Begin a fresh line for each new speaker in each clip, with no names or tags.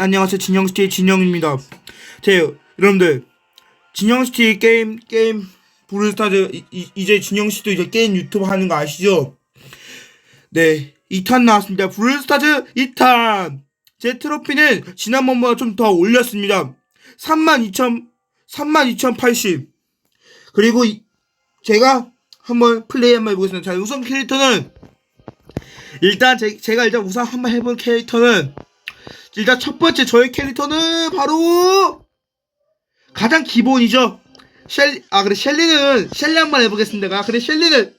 안녕하세요. 진영시티의 진영입니다. 제 여러분들 진영시티 게임 게임 브루스타즈 이- 이- 이제 진영시티도 이제 게임 유튜브 하는 거 아시죠? 네 2탄 나왔습니다. 브루스타즈 2탄! 제 트로피는 지난번보다 좀 더 올렸습니다. 32,000 32,080 그리고 이- 제가 한번 플레이 한번 해보겠습니다. 자 우선 캐릭터는 일단 제, 제가 일단 우선 한번 해본 캐릭터는 일단 첫 번째 저의 캐릭터는 바로 가장 기본이죠. 셸리 아 그래 셸리는 셸리 한 번 해보겠습니다. 아 그래 셸리는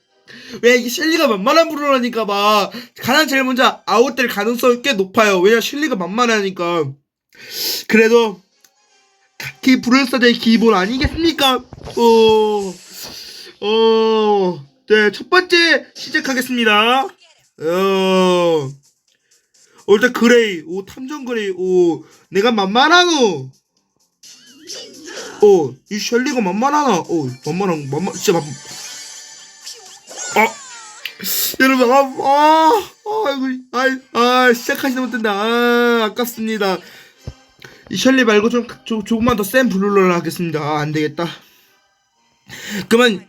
왜 이게 셸리가 만만한 부르라니까 막 가장 제일 먼저 아웃될 가능성이 꽤 높아요. 왜냐 셸리가 만만하니까. 그래도 기 브롤스타즈의 기본 아니겠습니까? 어, 어, 네, 첫 번째 시작하겠습니다. 어, 어, 일단 그레이, 오, 탐정 그레이, 오, 내가 만만하노. 오, 이 셸리가 만만하나? 오, 만만한, 만만, 진짜 만, 아, 여러분, 아, 아, 아, 이거, 아, 아, 시작하지도 못한다. 아, 아깝습니다. 이 셸리 말고 좀, 조, 조금만 더 센 블루를 하겠습니다. 아, 안 되겠다. 그러면,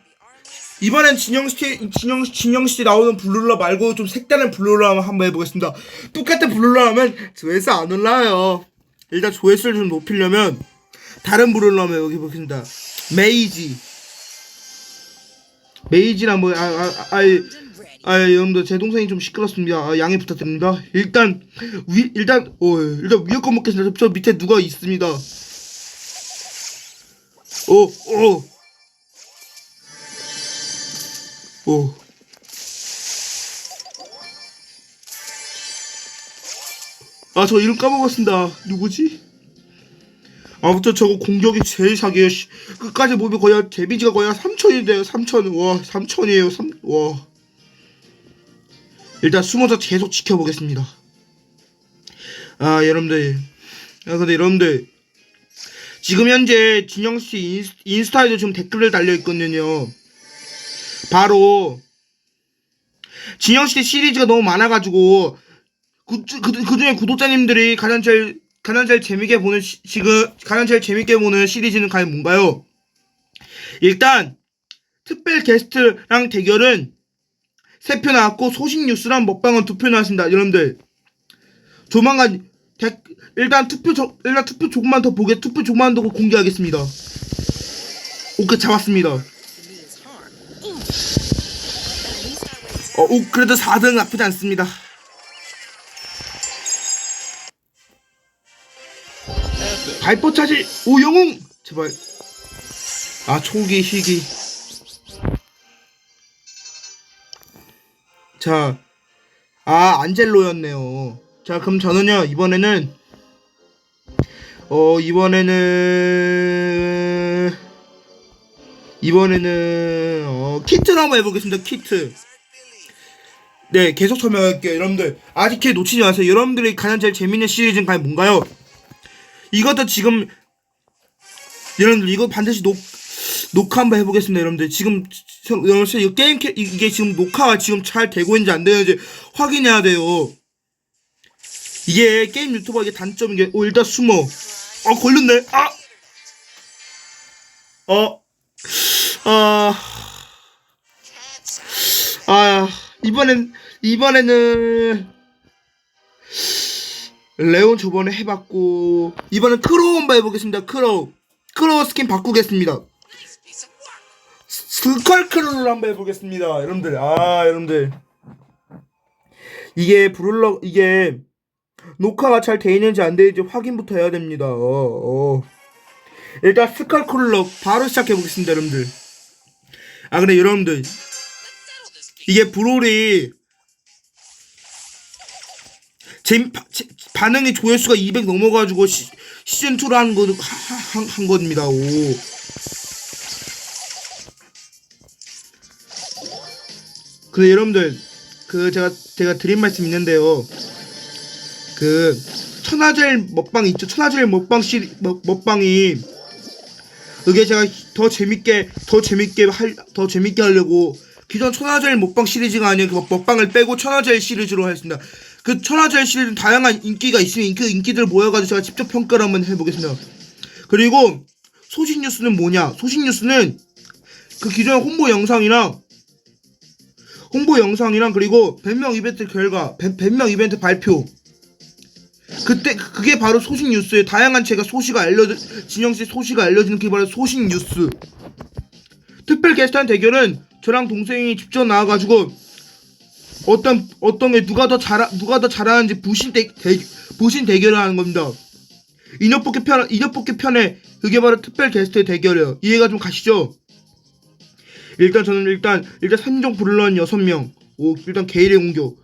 이번엔 진영시티 진영 진영시티 나오는 블룰러 말고 좀 색다른 블룰러 한번 해보겠습니다. 똑같은 블룰러 하면 조회수 안 올라요. 일단 조회수를 좀 높이려면 다른 블룰러 한번 여기 보겠습니다. 메이지 메이지랑 뭐아 아 아 아, 여러분들 제 동생이 좀 시끄럽습니다. 아, 양해 부탁드립니다. 일단 위 일단 어 일단 위에 거 먹겠습니다. 저 밑에 누가 있습니다. 오 오. 오. 아, 저 이름 까먹었습니다. 누구지? 아무튼 저거 공격이 제일 사기예요. 씨. 끝까지 보면 거의 데미지가 거의 한 3천인데요. 3천. 와, 3천이에요. 3. 와. 일단 숨어서 계속 지켜보겠습니다. 아, 여러분들. 아, 근데 여러분들. 지금 현재 진영 씨 인스, 인스타에도 지금 댓글을 달려 있거든요. 바로 진영시대 시리즈가 너무 많아가지고 그, 그, 그 중에 구독자님들이 가장 제일 가장 제일 재밌게 보는 시, 지금 가장 제일 재밌게 보는 시리즈는 과연 뭔가요? 일단 특별 게스트랑 대결은 세 표 나왔고 소식 뉴스랑 먹방은 두 표 나왔습니다. 여러분들 조만간 대, 일단 투표 저, 일단 투표 조금만 더 보게 투표 조금만 더 공개하겠습니다. 오케이 잡았습니다. 어, 오, 그래도 4등 나쁘지 않습니다. 발포 차질, 오, 영웅! 제발. 아, 초기, 희귀. 자, 아, 안젤로였네요. 자, 그럼 저는요, 이번에는, 어, 이번에는, 이번에는, 어, 키트로 한번 해보겠습니다, 키트. 네, 계속 설명할게요. 여러분들, 아직 길 놓치지 마세요. 여러분들이 가장 제일 재밌는 시리즈는 과연 뭔가요? 이것도 지금, 여러분들, 이거 반드시 녹, 녹화 한번 해보겠습니다, 여러분들. 지금, 성- 여러분들, 이 게임, 캐, 이게 지금 녹화가 지금 잘 되고 있는지 안 되는지 확인해야 돼요. 이게 게임 유튜버 이게 단점인 게, 오, 일단 숨어. 어, 걸렸네. 아! 어, 아, 아, 이번엔, 이번에는, 레온 저번에 해봤고, 이번엔 크로우 한번 해보겠습니다. 크로우. 크로우 스킨 바꾸겠습니다. 스컬 크로우를 한번 해보겠습니다. 여러분들, 아, 여러분들. 이게 브룰러, 이게, 녹화가 잘 돼 있는지 안 되는지 확인부터 해야 됩니다. 어, 어. 일단 스컬 크롤러 바로 시작해 보겠습니다, 여러분들. 아 근데 여러분들 이게 브롤이 재 제- 반응이 조회수가 200 넘어가지고 시, 시즌 2로 하는 거 한, 한 겁니다. 오. 근데 여러분들 그 제가 제가 드린 말씀 있는데요. 그 천하젤 먹방 있죠? 천하젤 먹방 시 먹, 먹방이 그게 제가 더 재밌게 더 재밌게 할 더 재밌게 하려고 기존 천하젤 먹방 시리즈가 아닌 그 먹방을 빼고 천하젤 시리즈로 했습니다. 그 천하제일 시리즈 다양한 인기가 있으면 인기 인기들 모여가지고 제가 직접 평가를 한번 해보겠습니다. 그리고 소식 뉴스는 뭐냐? 소식 뉴스는 그 기존의 홍보 영상이랑 홍보 영상이랑 그리고 100명 이벤트 결과 100, 100명 이벤트 발표 그때 그게 바로 소식 뉴스예요. 다양한 제가 소식을 알려 진영 씨 소식을 알려주는 게 바로 소식 뉴스. 특별 게스트한 대결은 저랑 동생이 직접 나와가지고 어떤 어떤 게 누가 더 잘 누가 더 잘하는지 부신 대, 대 부신 대결을 하는 겁니다. 인형 뽑기 편 인형 뽑기 편에 그게 바로 특별 게스트의 대결이에요. 이해가 좀 가시죠? 일단 저는 일단 일단 산종 불러는 여섯 명. 오 일단 개일의 공격.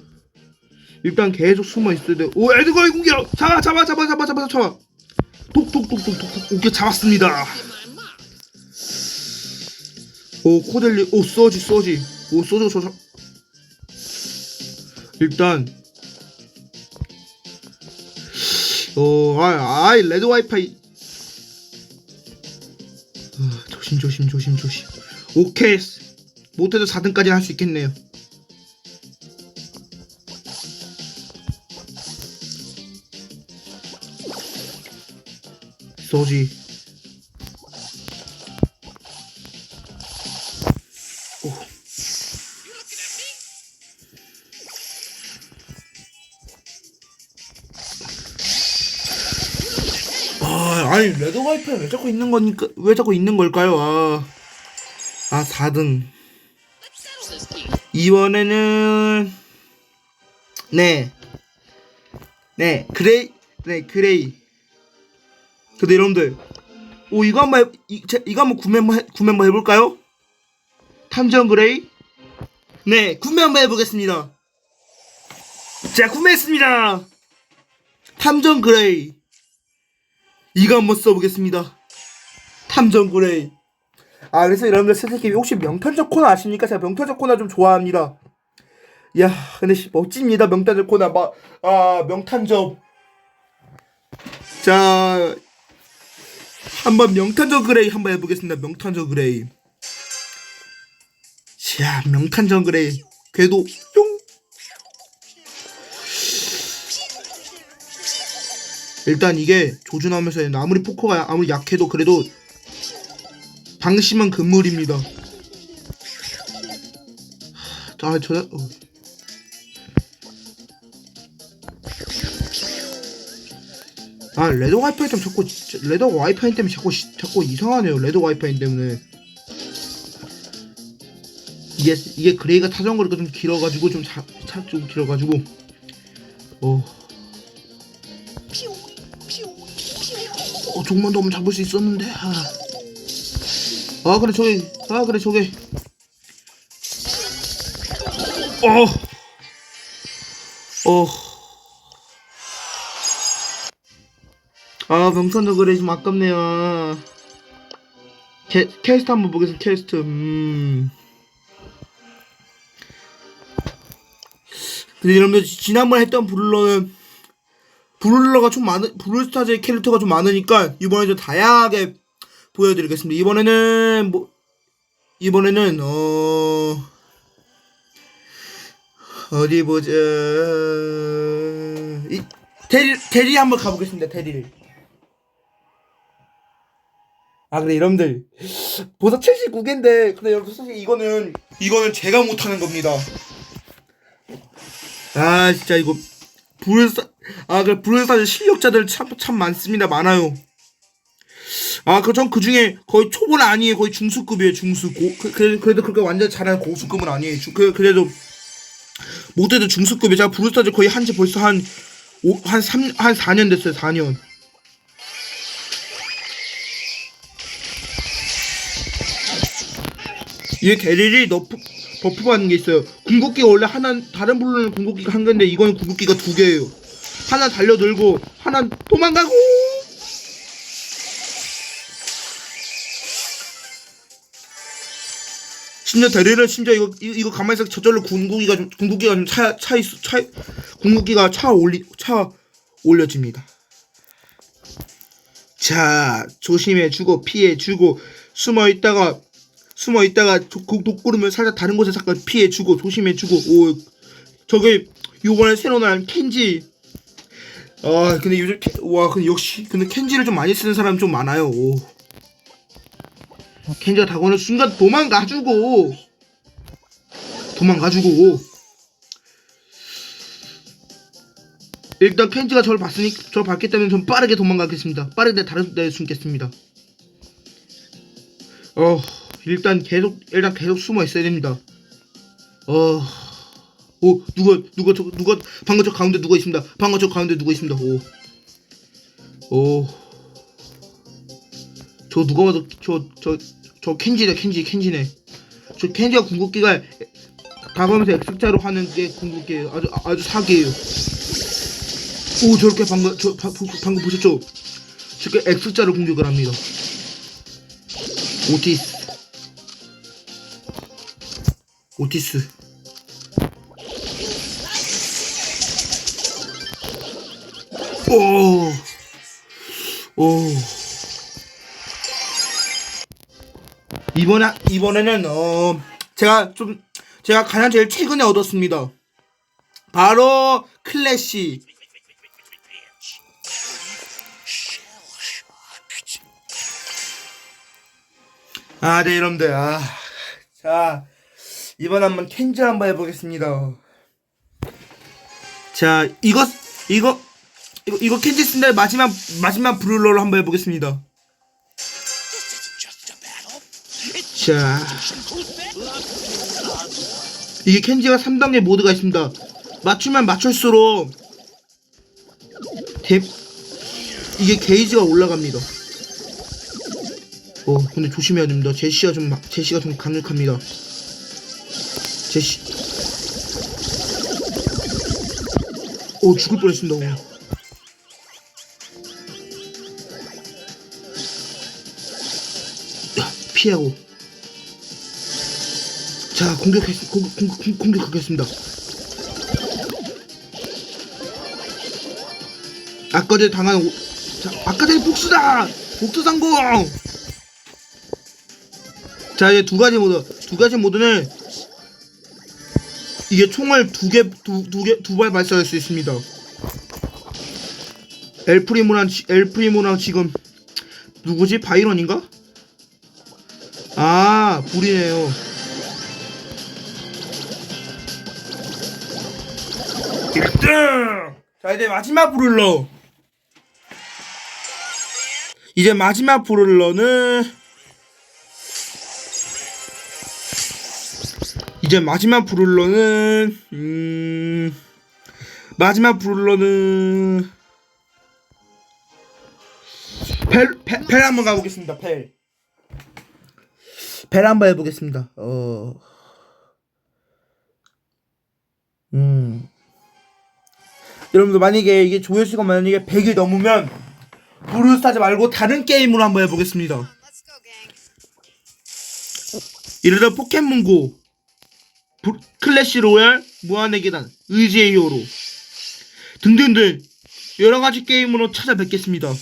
일단 계속 숨어 있어야 돼. 오 에드거의 공격. 잡아 잡아 잡아 잡아 잡아 잡아. 톡톡톡톡톡 오케이 잡았습니다. 오 코델리. 오 소지 소지. 오 소주 소주 일단. 어 아, 아이 레드 와이파이. 아, 조심 조심 조심 조심. 오케이. 못해도 4등까지는 할수 있겠네요 오. 아, 아니 레드 와이프에 왜 자꾸 있는 거니까 왜 자꾸 있는 걸까요? 아, 아 4등. 이번에는 네, 네 그레이, 네 그레이. 근데 여러분들, 오 이거 한번 해, 이, 제, 이거 한번 구매 한번 해, 구매 한번 해볼까요? 탐정 그레이? 네, 구매 한번 해보겠습니다. 자, 구매했습니다. 탐정 그레이. 이거 한번 써보겠습니다. 탐정 그레이. 아, 그래서 여러분들 선생님 혹시 명탐정 코너 아십니까? 제가 명탐정 코너 좀 좋아합니다. 야, 근데 씨, 멋집니다. 명탐정 코너. 막, 아, 명탐정. 자, 한번 명탐정 그레이 한번 해보겠습니다. 명탐정 그레이. 자, 명탐정 그레이. 궤도 뿅. 일단 이게 조준하면서 아무리 포커가 아무리 약해도 그래도 방심은 금물입니다. 자, 저 어. 아 레드 와이파이 좀 자꾸 레드 와이파이 때문에 자꾸 시- 자꾸 이상하네요 레드 와이파이 때문에. 이게 이게 그레이가 타정거리가 좀 길어가지고 좀차좀 길어가지고. 어. 어 조금만 더 하면 잡을 수 있었는데. 아, 아 그래 저기. 아 그래 저기. 어어 아 명선도 그래 좀 아깝네요. 캐, 캐스트 한번 보겠습니다 캐스트. 음. 근데 여러분들 지난번에 했던 브룰러는 브룰러가 좀 많은 브룰스타즈의 캐릭터가 좀 많으니까 이번에 좀 다양하게 보여드리겠습니다. 이번에는 뭐 이번에는 어 어디 보자. 이 대리 대리 한번 가보겠습니다 대리를 아 그래 여러분들 보다 79개인데 근데 여러분 사실 이거는 이거는 제가 못하는 겁니다. 아 진짜 이거 불사 아 그래 불사 실력자들 참 참 많습니다. 많아요. 아그전 그 중에 거의 초보는 아니에요. 거의 중수급이에요 중수. 고 그, 그, 그래도 그렇게 완전 잘하는 고수급은 아니에요. 주, 그, 그래도 못해도 중수급이 제가 브루스타즈 거의 한지 벌써 한 오, 한 3, 한 4년 됐어요 4년 이게 게릴이 너프 버프 받는 게 있어요. 궁극기가 원래 하나 다른 블루는 궁극기가 한 개인데 이거는 궁극기가 두 개예요. 하나 달려들고 하나 도망가고. 심지어 대리를 심지어 이거 이- 이거 가만히 있어 저절로 궁극기가 좀 궁극기가 좀차차 있어 차 궁극기가 차 올리 차 올려집니다. 자 조심해 주고 피해 주고 숨어 있다가 숨어 있다가 독, 독 구르면 살짝 다른 곳에 잠깐 피해 주고 조심해 주고 오 저게 요번에 새로 나온 켄지. 아 근데 요즘 켄- 와 근데 역시 근데 켄지를 좀 많이 쓰는 사람이 좀 많아요. 오. 켄지가 다가오는 순간 도망가주고 도망가주고 일단 켄지가 저를 봤으니 저를 봤기 때문에 좀 빠르게 도망가겠습니다. 빠르게 다른 데에 숨겠습니다. 어 일단 계속 일단 계속 숨어 있어야 됩니다 어 오 누가 누가 저 누가 방금 저 가운데 누가 있습니다. 방금 저 가운데 누가 있습니다. 오. 오. 저 누가 봐도 저 저 저 켄지다 켄지 켄지네. 저 켄지가 궁극기가 다가오면서 X자로 하는 게 궁극기 아주 아주 사기예요. 오 저렇게 방금 저 바, 부- 방금 보셨죠? 저렇게 X자로 공격을 합니다. 오티스. 오티스. 오. 오. 이번에 이번에는 어 제가 좀 제가 가장 제일 최근에 얻었습니다. 바로 클래시. 아, 네, 여러분들. 아. 자, 이번 한번 켄즈 한번 해보겠습니다. 자, 이거, 이거, 이거, 이거 켄지 쓴다 마지막, 마지막 브룰러로 한번 해보겠습니다. 자. 이게 켄지가 3단계 모드가 있습니다. 맞추면 맞출수록, 대, 이게 게이지가 올라갑니다. 어, 근데 조심해야 됩니다. 제시가 좀, 막- 제시가 좀 강력합니다. 제시. 오, 죽을 뻔했습니다. 피하고. 자, 공격했, 공, 공, 공, 공격하겠습니다. 아까 전에 당한, 오, 자, 아까 전에 복수다! 복수 성공! 자, 이제 두 가지 모드. 두 가지 모드는 이게 총을 두 개, 두, 두 개, 두 발 발사할 수 있습니다. 엘프리모랑, 지- 엘프리모랑 지금, 누구지? 바이런인가? 아, 불이네요. 1등! 자, 이제 마지막 브룰러. 이제 마지막 브룰러는, 이제 마지막 브룰러는 음 마지막 브룰러는 펠, 펠, 펠 한번 가보겠습니다 펠. 펠 한번 해보겠습니다. 어... 음. 여러분들 만약에 이게 조회수가 만약에 100이 넘으면 브루스타즈 말고 다른 게임으로 한번 해보겠습니다. 예를 들어 포켓몬고. 부- 클래시 로얄 무한의 계단 의지의 히어로. 등등등 여러가지 게임으로 찾아뵙겠습니다.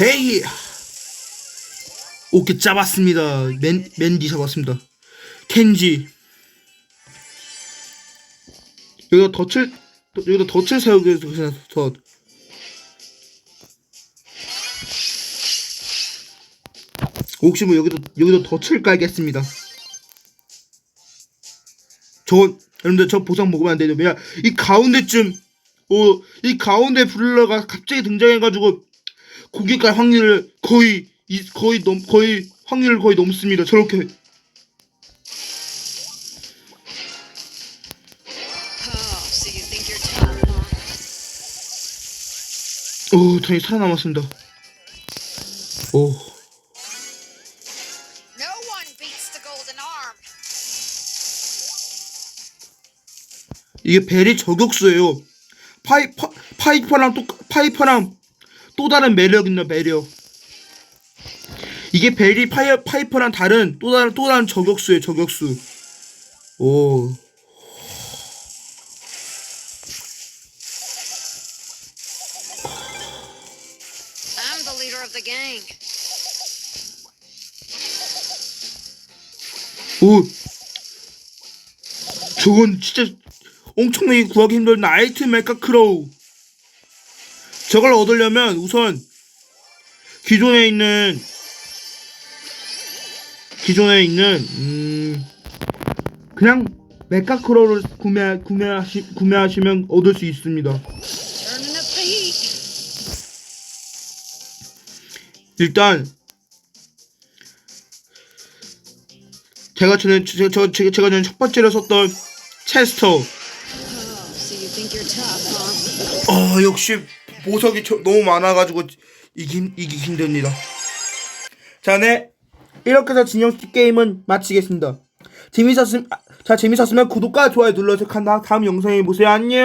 헤이 오케이 잡았습니다. 맨, 맨디 잡았습니다. 켄지. 여기다 덫을 여기다 덫을 세우기 위해서 혹시 뭐 여기도 여기도 덫을 깔겠습니다 저 여러분들 저 보상 먹으면 안 되죠 왜냐 이 가운데쯤 어이 가운데 브룰러가 갑자기 등장해가지고 고객갈 확률을 거의 이, 거의 넘 거의 확률을 거의 넘습니다. 저렇게? 오 다행히 살아남았습니다. 오 이게 벨이 저격수예요. 파이 파, 파이퍼랑 또 파이퍼랑 또 다른 매력 있는 매력. 이게 벨이 파이 파이퍼랑 다른 또 다른 또 다른 저격수예요. 저격수. 오. 오, 저건 진짜 엄청나게 구하기 힘든 나이트 메카 크로우. 저걸 얻으려면 우선 기존에 있는 기존에 있는 음 그냥 메카 크로우를 구매 구매하시 구매하시면 얻을 수 있습니다. 일단 제가 전에 제가 제가 전에 첫 번째로 썼던 체스터 어 역시 보석이 저- 너무 많아가지고 이기 이기 힘듭니다. 자 네 이렇게 해서 진영씨 게임은 마치겠습니다. 재밌었음 아, 자 재밌었으면 구독과 좋아요 눌러서 간 다음 영상에 보세요 안녕.